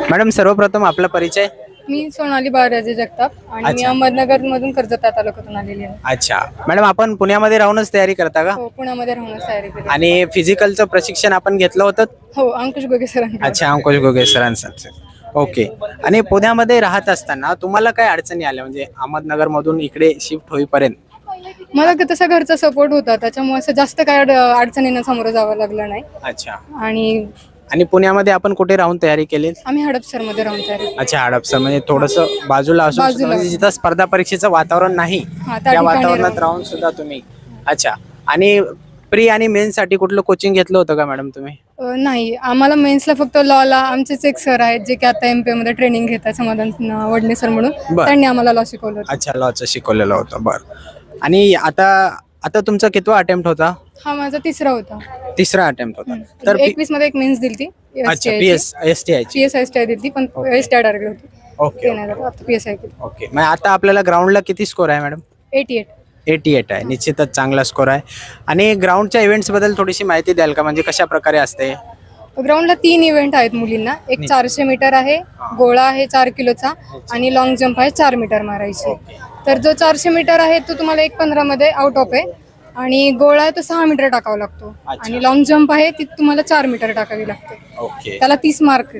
Madam सर्वप्रथम आपला परिचय? मी सोनाली बाळराजे जगताप आणि मी अच्छा. अहमदनगर मधून कर्जत तालुक्यातून आलेली आहे. अच्छा. मॅडम आपण पुण्यामध्ये राहूनच तयारी करता का? हो पुण्यामध्ये राहूनच तयारी केली आणि फिजिकलचं प्रशिक्षण आपण घेतलं होतं? हो अंकुश गोगे सरांकडे अच्छा अंकुश गोगे सरांचं. ओके. आणि पुण्यामध्ये राहत असताना तुम्हाला काय अडचणी आल्या? म्हणजे अहमदनगर मधून इकडे शिफ्ट होईपर्यंत. मला क- तसा घरचा सपोर्ट होता. त्याच्यामुळे असं जास्त काय अड- अडचणींना सामोरं जावं लागलं नाही. अच्छा. आणि आणि पुण्यामध्ये आपण कुठे राहून तयारी केली आम्ही हडपसरमध्ये राहून तयारी. अच्छा हडपसर म्हणजे थोडस बाजूला असून बाजूला. म्हणजे जिथं स्पर्धा परीक्षेचं वातावरण नाही हा, त्या त्या ठिकाणी वातावरणात राहून. राहून सुद्धा तुम्ही अच्छा आणि प्री आणि मेन साठी कुठलं कोचिंग घेतलं होतं का मॅडम तुम्ही अ, नाही आम्हाला मेन्सला फक्त लॉला आमचेच एक सर आहेत जे की आता एम पी मध्ये ट्रेनिंग घेतात समाधान वडणे सर म्हणून बरं. त्यांनी आम्हाला लॉ शिकवलं होतं. अच्छा लॉचं शिकवलेलं होतं बरं आणि आता आता तुमचा कितवा अटेम्प्ट होता? हा माझा तिसरा होता. तिसरा अटेम्प्ट होता. तर एकवीसमध्ये एक मेन्स दिली ती अच्छा पी एस एस टी आयची पी एस आय स्टाय दिली पण एस होती. ओके ते नाही झालं. आता पी एस आय केली. ओके. मग आता आपल्याला ग्राउंडला किती स्कोर आहे madam eighty eight. Eighty eight आहे. निश्चितच चांगला स्कोर आहे. आणि ग्राउंडच्या इव्हेंट्सबद्दल थोडीशी माहिती द्याल का? म्हणजे कशा प्रकारे असते? ग्राउंडला तीन इव्हेंट आहेत मुलींना. एक चारशे मीटर आहे गोळा आहे चार किलोचा आणि लॉंग जम्प आहे चार मीटर मारायची. तर जो चारशे मीटर आहे तो तुम्हाला एक पंधरा मध्ये आउट ऑफ आहे. आणि गोळा आहे तो सहा मीटर टाकावा लागतो. अच्छा. आणि लॉंग जम्प आहे ती तुम्हाला चार मीटर टाकावी लागते. ओके त्याला तीस मार्क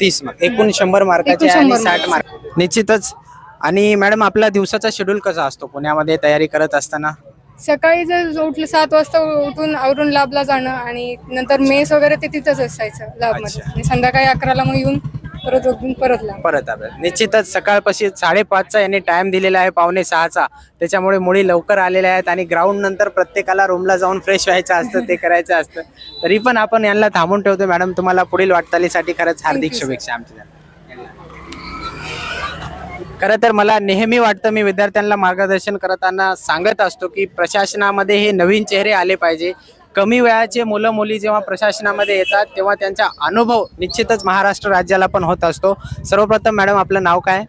तीस मार्क एकूण शंभर मार्काचे एकूण आणि शंभर साठ मार्क निश्चितच. आणि मॅडम आपला दिवसाचा शेड्यूल कसा असतो? पुण्यामध्ये तयारी करत असताना? सकाळी जर उठलं सात वाजता उठून आवरून लॅबला जाणं आणि नंतर मेस वगैरे ते तिथंच असायचं लॅबमध्ये अच्छा. आणि संध्याकाळी अकराला मग येऊन परत उठून परत परत अभ्यास निश्चितच सकाळपाशी साडेपाचचा यांनी टाइम दिलेला आहे पावणे सहाचा. त्याच्यामुळे मुली लवकर आलेल्या आहेत आणि ग्राउंड नंतर प्रत्येकाला रूमला जाऊन फ्रेश व्हायचं असतं ते करायचं असतं. तरी पण आपण यांना थांबून ठेवतो. मॅडम तुम्हाला पुढील वाटचालीसाठी खरंच हार्दिक. शुभेच्छा आमच्या खरं तर मला नेहमी वाटतं मी विद्यार्थ्यांना मार्गदर्शन करताना सांगत असतो की प्रशासनामध्ये हे नवीन चेहरे आले पाहिजे. कमी वयाचे मुलं मुली जेव्हा प्रशासनामध्ये येतात तेव्हा त्यांचा अनुभव निश्चितच महाराष्ट्र राज्याला पण होत असतो. सर्वप्रथम मॅडम आपलं नाव काय?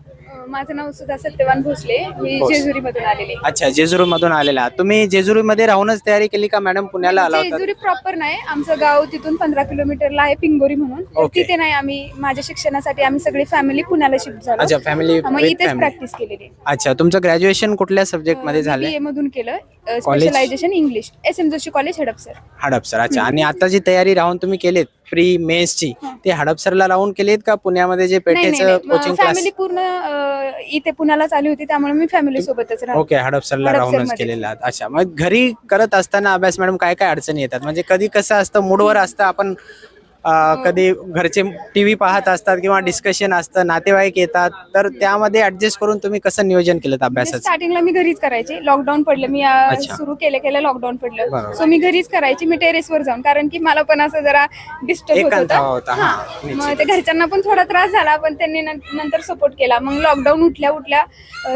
माझं नाव सुद्धा सत्यवान भोसले. मी. जेजुरी मधून आलेले. अच्छा जेजुरी मधून आलेला. तुम्ही जेजुरी मध्ये राहूनच तयारी केली का मॅडम? पुण्याला आला होता? जेजुरी प्रॉपर नाही. आमचं गाव तिथून पंधरा किलोमीटरला आहे पिंगोरी म्हणून. तर Okay. तिथे नाही आम्ही माझ्या शिक्षणासाठी आम्ही सगळी फॅमिली पुण्याला शिफ्ट झालो. अच्छा फॅमिली मग इथेच प्रॅक्टिस केलेली. अच्छा तुमचं ग्रॅज्युएशन कुठल्या सब्जेक्टमध्ये झाले बीए मधून केलं. Specialisation English S M Joshi college Hadapsar. Hadapsar. अच्छा आणि आता जी तयारी राहून तुम्ही केलीत प्री मेन्सची ते हडपसरला राहून केलीत का? पुण्यामध्ये जे पेठेचं कोचिंग क्लास फॅमिली पूर्ण अं, इथे पुण्यालाच आली होती त्यामुळे मी फॅमिली सोबतच राहतो. ओके हडपसरला. राहूनच केलेला आहात अच्छा मग घरी करत असताना अभ्यास मॅडम काय काय अडचणी येतात? म्हणजे कधी कसं असतं मूडवर असतं आपण कधी घरचे टीव्ही पाहत असतात किंवा डिस्कशन असतं नातेवाईक येतात तर त्यामध्ये ऍडजस्ट करून तुम्ही कसं नियोजन केलं अभ्यासाचं? स्टार्टिंगला मी घरीच करायचे. लॉकडाऊन पडलं मी अच्छा. सुरू केलं केलं लॉकडाऊन पडलं. बरोबर. सो मी घरीच करायची मी टेरेसवर जाऊन. कारण की मला पण असं जरा डिस्टर्ब होत एकांत हवा होता. होता, हा, हा. निश्चितच. मग ते घरच्यांना पण थोडा त्रास झाला पण त्यांनी नं- नंतर सपोर्ट केला. मग लॉकडाऊन उठल्या उठल्या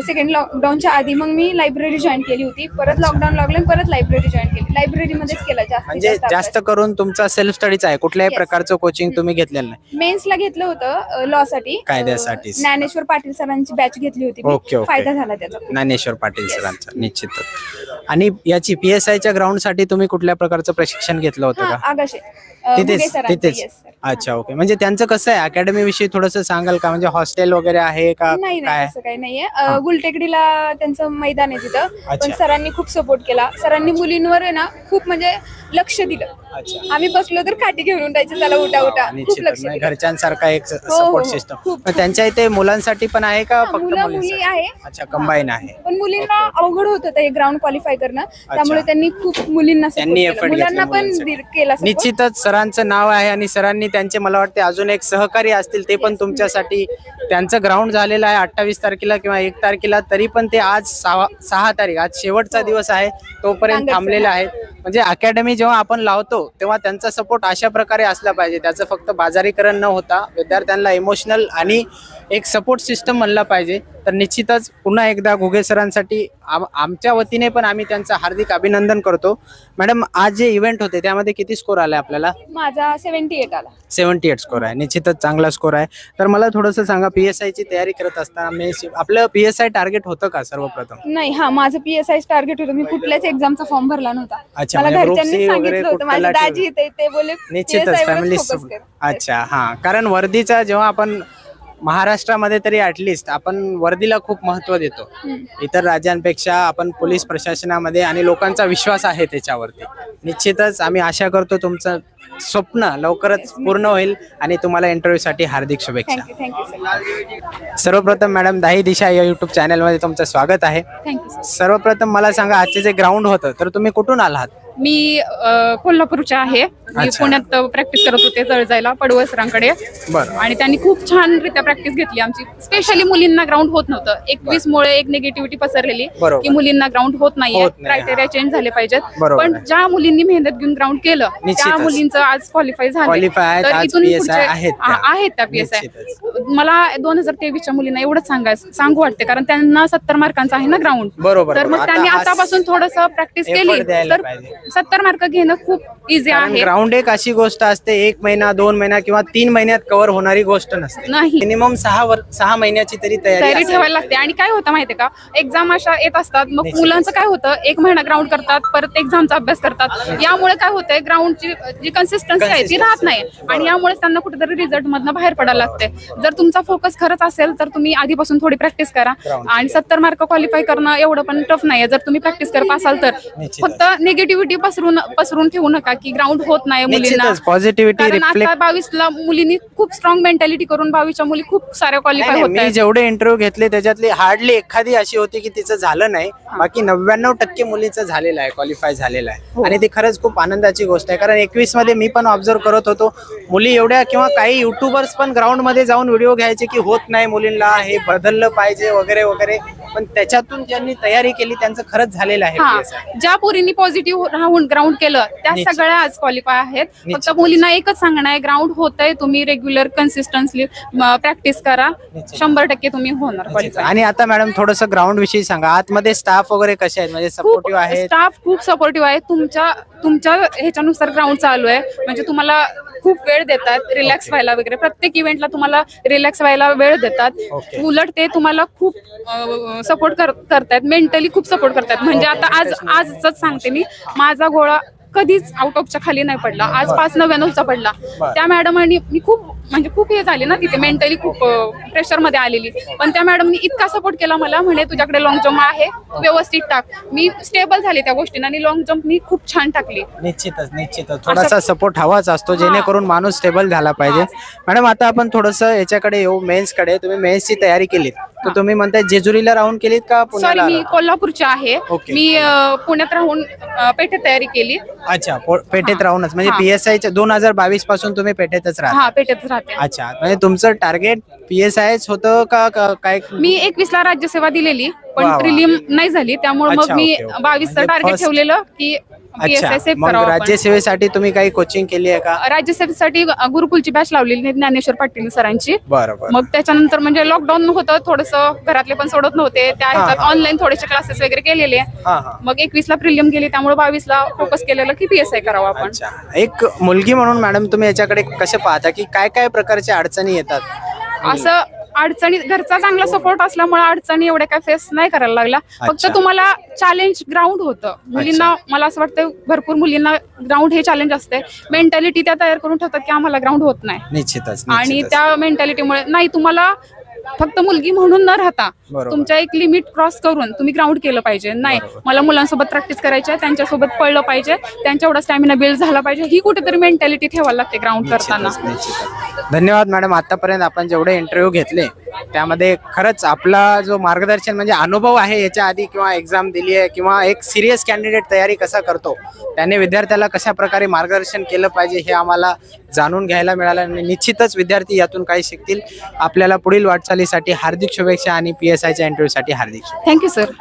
सेकंड लॉकडाऊनच्या आधी मग मी लायब्ररी जॉईन केली होती. परत लॉकडाऊन लागलं आणि परत लायब्ररी जॉईन केली. लायब्ररीमध्येच केला जास्त म्हणजे जास्त करून तुमचा सेल्फ स्टडीच आहे. कुठल्याही Yes. प्रकारचं कोचिंग तुम्ही घेतलेलं नाही. मेन्सला घेतलं होतं लॉ साठी. कायद्यासाठी. अं, ज्ञानेश्वर पाटील सरांची बॅच घेतली होती मी. Okay, okay. फायदा झाला त्याचा. ज्ञानेश्वर पाटील सरांचा निश्चितच. आणि याची पी एस आयच्या ग्राउंडसाठी तुम्ही कुठल्या प्रकारचं प्रशिक्षण घेतलं होतं हा का? आगाशे. तिथेच तिथेच. अच्छा ओके. म्हणजे त्यांचं कसं आहे? अकॅडमी विषयी थोडस सांगाल का? म्हणजे हॉस्टेल वगैरे आहे का? नाही काय? तसं काही नाहीये. गुलटेकडीला त्यांचं मैदान आहे तिथं. अच्छा. पण सरांनी खूप सपोर्ट केला. सरांनी मुलींवर आहे ना खूप म्हणजे लक्ष दिलं. अच्छा. आम्ही बसलो तर खाटी घेऊन उठायचे त्याला उठा उठा. खूप निश्चितच लक्ष दिलं. घरच्यांसारखा एक हो, सपोर्ट हो. सिस्टम खूप, त्यांच्या इथे मुलांसाठी पण आहे का? फक्त मुलं मुली मुलींसाठी आहे. अच्छा कंबाईन आहे. पण मुलींना अवघड होत होतं हे ग्राउंड क्वालिफाय करणं. त्यामुळे त्यांनी खूप मुलींना support त्यांनी केलं. effort घेतले मुलांना पण मुलांसाठी. केला support. निश्चितच सरांचं नाव आहे आणि सरांनी त्यांचे मला वाटते अजून एक सहकारी असतील ते पण तुमच्यासाठी त्यांचं ग्राउंड झालेलं आहे अठ्ठावीस तारखेला किंवा एक तारखेला तरी पण ते आज सहा सहा तारीख आज शेवटचा दिवस आहे तोपर्यंत. थांबलेले आहेत म्हणजे अकॅडमी जेव्हा आपण लावतो तेव्हा त्यांचा सपोर्ट अशा प्रकारे असला पाहिजे त्याचं फक्त बाजारीकरण न होता विद्यार्थ्यांना इमोशनल आणि एक सपोर्ट सिस्टम म्हणला पाहिजे. तर निश्चितच पुन्हा एकदा घुगे सरांसाठी आम- आमच्या वतीने पण आम्ही त्यांचं हार्दिक अभिनंदन करतो. मॅडम आज जे इव्हेंट होते त्यामध्ये किती स्कोर आले आपल्याला? माझा सेव्हन्टी एट आला. सेव्हन्टी एट स्कोर आहे. निश्चितच चांगला स्कोर आहे. तर मला थोडंसं सांगा पी एस आयची तयारी करत असताना मी आपलं पी एस आय टार्गेट होतं का सर्वप्रथम? नाही हा माझं पी एस आय टार्गेट होतं. मी कुठल्याच एक्झामचा फॉर्म भरला नव्हता. अच्छा, मला म्हणजे group घरच्यांनी C वगैरे सांगितलं होतं. माझी कुठला दाजी ते ते बोले निश्चितच PSI वरच फॅमिली कर. अच्छा हा. कारण वर्दीचा जेव्हा आपण महाराष्ट्रामध्ये तरी ऍटलिस्ट आपण वर्दीला खूप महत्त्व देतो. इतर राज्यांपेक्षा आपण पोलीस प्रशासनामध्ये आणि लोकांचा विश्वास आहे त्याच्यावरती. निश्चितच आम्ही आशा करतो तुमचं स्वप्न लवकरच पूर्ण होईल आणि तुम्हाला इंटरव्ह्यू साठी हार्दिक शुभेच्छा. सर्वप्रथम मॅडम दाही दिशा या युट्यूब चॅनलमध्ये तुमचं स्वागत आहे. सर्वप्रथम मला सांगा आजचे जे ग्राउंड होतं तर तुम्ही कुठून आलात? मी अ, कोल्हापूरचे आहे मी अच्छा. पुण्यात प्रॅक्टिस करत होते तळजायला पडवसरांकडे बरं आणि त्यांनी खूप छान रित्या प्रॅक्टिस घेतली आमची स्पेशली मुलींना ग्राउंड होत नव्हतं एकवीस मुळे एक निगेटिव्हिटी पसरलेली बरोबर. की मुलींना ग्राउंड होत नाहीये होत नाही, क्रायटेरिया चेंज झाले पाहिजेत बरोबर पण आहे. ज्या मुलींनी मेहनत घेऊन ग्राउंड केलं त्या निश्चितच. मुलींचं आज क्वालिफाय झाले Qualify आहेत, आज PSI आहेत त्या. आ- आहेत त्या पीएसआय निश्चितच. मला दोन हजार तेवीसच्या मुलींना एवढंच सांगायचं सांगू वाटते कारण त्यांना सत्तर मार्कांचा आहे ना ग्राउंड बरोबर, तर मग. त्यांनी आता आतापासून थोडस प्रॅक्टिस effort केली द्यायला तर पाहिजे. सत्तर मार्क घेणं खूप इझी आहे. ग्राउंड एक अशी गोष्ट असते एक महिना दोन महिना किंवा तीन महिन्यात कव्हर होणारी गोष्ट नसते. नाही. मिनिमम सहा वर सहा महिन्याची तरी तयारी ठेवायला लागते. आणि काय होतं माहितीये का? एक्झाम अशा येत असतात. मग. मुलांचं काय होतं? एक महिना ग्राउंड करतात परत एक्झामचा अभ्यास करतात. यामुळे काय होतंय? ग्राउंडची जी कन्सिस्टन्सी आहे ती. राहत नाही. आणि यामुळे त्यांना कुठेतरी रिझल्ट मधनं बाहेर पडायला लागते. जर तुमचा फोकस खरंच असेल तर तुम्ही आधीपासून थोडी प्रॅक्टिस करा. आणि सत्तर मार्क क्वालिफाय करणं एवढं पण टफ नाहीये. जर तुम्ही प्रॅक्टिस करत असाल तर. फक्त निगेटिव्हिटी पसरून पसरून ठेवू नका की ग्राउंड होत नाही मुलींना. निश्चितच पॉझिटिव्हिटी कारण आता रिफ्लेक्ट बावीसला मुलींनी खूप स्ट्रॉंग मेंटॅलिटी करून बावीसच्या मुली खूप साऱ्या क्वालिफाय होत मी आहेत. जेवढे इंटरव्ह्यू घेतले त्याच्यातली हार्डली एखादी अशी होती की तिचं झालं नाही. बाकी नव्याण्णव टक्के मुलीचं झालेलं आहे क्वालिफाय झालेलं हो. आहे आणि ती खरंच खूप आनंदाची गोष्ट आहे. कारण एकवीसमध्ये मी पण ऑब्झर्व करत होतो मुली एवढ्या किंवा काही युट्यूबर्स पण ग्राउंडमध्ये जाऊन व्हिडिओ घ्यायचे की होत नाही मुलींना हे बदललं पाहिजे वगैरे वगैरे. पण त्याच्यातून ज्यांनी तयारी केली त्यांचं खरंच झालेलं आहे हा. ज्या पोरींनी पॉझिटिव्ह राहून ग्राउंड केलं त्या निश्चित. सगळ्या आज क्वालिफाय आहेत. फक्त. मुलींना एकच सांगणं आहे ग्राउंड होतंय तुम्ही रेग्युलर कन्सिस्टन्सली प्रॅक्टिस करा. निश्चित. शंभर टक्के तुम्ही होणार क्वालिफाय आणि आता मॅडम थोडस ग्राउंड विषयी सांगा. आतमध्ये स्टाफ वगैरे कसे आहेत? म्हणजे खूप सपोर्टिव्ह आहेत? स्टाफ खूप सपोर्टिव्ह आहे तुमच्या तुमच्या ह्याच्यानुसार ग्राउंड चालू आहे. म्हणजे तुम्हाला खूप वेळ देतात रिलॅक्स व्हायला वगैरे. प्रत्येक इव्हेंटला तुम्हाला रिलॅक्स व्हायला वेळ देतात. उलट ते तुम्हाला खूप सपोर्ट करतायत. मेंटली खूप सपोर्ट करतात म्हणजे आता आज आजच सांगते मी. माझा गोळा कधीच आउट ऑफच्या खाली नाही पडला. आज पाच नव्याण्णवचा पडला. त्या मॅडमांनी मी खूप म्हणजे खूप हे झाले ना तिथे मेंटली खूप प्रेशरमध्ये आलेली. पण त्या मॅडमनी इतका सपोर्ट केला मला म्हणे तुझ्याकडे लॉंग जम्प आहे तू व्यवस्थित टाक. मी स्टेबल झाले त्या गोष्टीने आणि लॉंग जम्प मी खूप छान टाकली. निश्चितच निश्चितच. थोडासा सपोर्ट हवाच असतो जेणेकरून माणूस स्टेबल झाला पाहिजे. मॅडम आता आपण थोडस याच्याकडे येऊ मेन्सकडे. तुम्ही मेन्सची तयारी केलीत. तर तुम्ही म्हणताय जेजुरीला राहून केलीत का सॉरी पुण्याला मी कोल्हापूरची आहे. मी अं, पुण्यात राहून अं, पेठेत तयारी केली अच्छा पो- पेठेत राहूनच म्हणजे हा. पीएसआय दोन हजार बावीसपासून तुम्ही पेठेतच राहता हा पेठेत राहते अच्छा म्हणजे तुमचं टार्गेट पीएसआयच होतं का का- काय मी एकवीस ला राज्यसेवा दिलेली वा, पण वा. प्रिलियम नाही झाली त्यामुळे मग अच्छा, मी ओके, ओके. बावीसचं म्हणजे टार्गेट first- ठेवलेलं की मग करावं आपण. राज्यसेवेसाठी तुम्ही काही कोचिंग केली आहे का? राज्यसेवेसाठी गुरुकुलची बॅच लावलेली ज्ञानेश्वर पाटील सरांची. बरं बरं मग त्याच्यानंतर म्हणजे लॉकडाऊन होतं थोडस घरातले पण सोडत नव्हते. त्या हा, ह्याच्यात हा. ऑनलाईन थोडेसे क्लासेस वगैरे केलेले. हा हा. मग एकवीस ला प्रिलियम गेली त्यामुळे बावीस ला फोकस केलेलं की पीएसआय करावं आपण. अच्छा. एक मुलगी म्हणून मॅडम तुम्ही याच्याकडे कसं पाहता की काय काय प्रकारच्या अडचणी येतात? असं अडचणी घरचा चांगला सपोर्ट असल्यामुळे अडचणी एवढ्या काय फेस नाही करायला लागला फक्त अच्छा. तुम्हाला चॅलेंज ग्राउंड होतं. मुलींना मला असं वाटतं भरपूर मुलींना ग्राउंड हे चॅलेंज असते मेंटॅलिटी त्या तयार करून ठेवतात की आम्हाला ग्राउंड होत नाही. निश्चितच आणि निश्चितच. त्या मेंटॅलिटीमुळे नाही तुम्हाला फक्त मुलगी म्हणून न राहता. तुमच्या एक लिमिट क्रॉस करून तुम्ही ग्राउंड केलं पाहिजे नाही. मला मुलांसोबत प्रॅक्टिस करायची आहे त्यांच्यासोबत पळलं पाहिजे त्यांच्या एवढा स्टॅमिना बिल्ड झाला पाहिजे ही कुठेतरी मेंटॅलिटी ठेवायला लागते ग्राउंड करताना. धन्यवाद मॅडम आतापर्यंत आपण जेवढे इंटरव्ह्यू घेतले त्यामध्ये खरंच आपला जो मार्गदर्शन म्हणजे अनुभव आहे याच्या आधी किंवा एक्झाम दिली आहे किंवा एक सिरियस कॅन्डिडेट तयारी कसा करतो त्याने विद्यार्थ्याला कशा प्रकारे मार्गदर्शन केलं पाहिजे हे आम्हाला जाणून घ्यायला मिळालं आणि निश्चितच विद्यार्थी यातून काही शिकतील. आपल्याला पुढील वाटचालीसाठी हार्दिक शुभेच्छा आणि पी एस आयच्या इंटरव्ह्यूसाठी हार्दिक थँक्यू सर